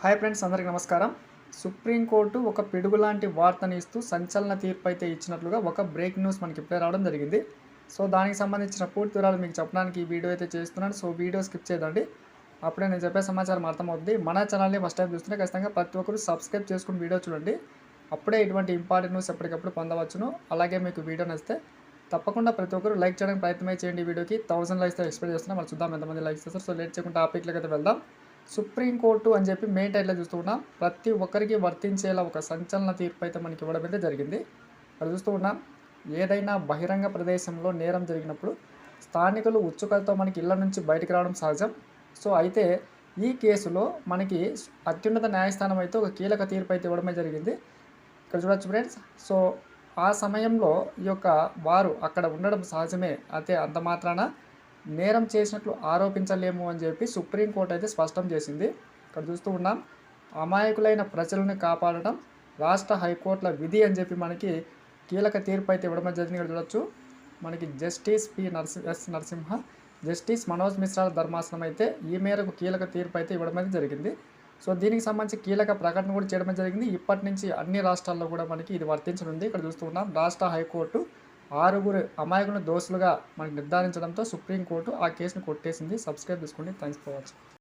Hi friends అందరికీ నమస్కారం. Supreme court ఒక పిడుగు లాంటి వార్తని ఇస్తూ సంచలన తీర్పు అయితే ఇచ్చినట్లుగా ఒక బ్రేక్ న్యూస్ మనకి ఇప్పుడే రావడం జరిగింది. సో దానికి సంబంధించిన పూర్తి వివరాలు మీకు చెప్పడానికి ఈ వీడియో అయితే చేస్తున్నాను. సో వీడియో స్కిప్ చేయదండి. అప్పుడే నేను చెప్పే సమాచారం అర్థమవుతుంది. మన ఛానల్ని ఫస్ట్ టైం చూస్తుంటే ఖచ్చితంగా ప్రతి ఒక్కరు సబ్స్క్రైబ్ చేసుకుని వీడియో చూడండి. అప్పుడే ఇటువంటి ఇంపార్టెంట్ న్యూస్ ఎప్పటికప్పుడు పొందవచ్చును. అలాగే మీకు వీడియో నచ్చితే తప్పకుండా ప్రతి ఒక్కరు లైక్ చేయడానికి ప్రయత్నమే చేయండి వీడియోకి. థౌసండ్ లైక్స్ ఎక్స్పెక్ట్ చేస్తున్నాం. మరి చూద్దాం ఎంతమంది లైక్స్ చేస్తారు సో లేట్ చేయకుండా టాపిక్లోకి అయితే వెళ్దాం. సుప్రీంకోర్టు అని చెప్పి మెయిన్ టైట్లో చూస్తూ ఉన్నాం. ప్రతి ఒక్కరికి వర్తించేలా ఒక సంచలన తీర్పు అయితే మనకి ఇవ్వడం అయితే జరిగింది. అది చూస్తూ ఉన్నాం. ఏదైనా బహిరంగ ప్రదేశంలో నేరం జరిగినప్పుడు స్థానికులు ఉచ్చుకలతో మనకి ఇళ్ళ నుంచి బయటకు రావడం సహజం. సో అయితే ఈ కేసులో మనకి అత్యున్నత న్యాయస్థానం అయితే ఒక కీలక తీర్పు అయితే ఇవ్వడమే జరిగింది. ఇక్కడ చూడొచ్చు ఫ్రెండ్స్. సో ఆ సమయంలో ఈ యొక్క వారు అక్కడ ఉండడం సహజమే. అయితే అంత మాత్రాన నేరం చేసినట్లు ఆరోపించలేము అని చెప్పి సుప్రీంకోర్టు అయితే స్పష్టం చేసింది. ఇక్కడ చూస్తూ ఉన్నాం. అమాయకులైన ప్రజలను కాపాడటం రాష్ట్ర హైకోర్టుల విధి అని చెప్పి మనకి కీలక తీర్పు అయితే ఇవ్వడం జరిగింది. ఇక్కడ చూడొచ్చు. మనకి justice P Narasi S Narasimha justice Manoj Mishra ధర్మాసనం అయితే ఈ మేరకు కీలక తీర్పు అయితే ఇవ్వడం అయితే జరిగింది. సో దీనికి సంబంధించి కీలక ప్రకటన కూడా చేయడం జరిగింది. ఇప్పటి నుంచి అన్ని రాష్ట్రాల్లో కూడా మనకి ఇది వర్తించనుంది. ఇక్కడ చూస్తూ ఉన్నాం. రాష్ట్ర హైకోర్టు ఆరుగురు అమాయకులను దోషులుగా మనకు నిర్ధారించడంతో సుప్రీంకోర్టు ఆ కేసును కొట్టేసింది. సబ్స్క్రైబ్ చేసుకోండి థ్యాంక్స్ ఫర్ వాచింగ్.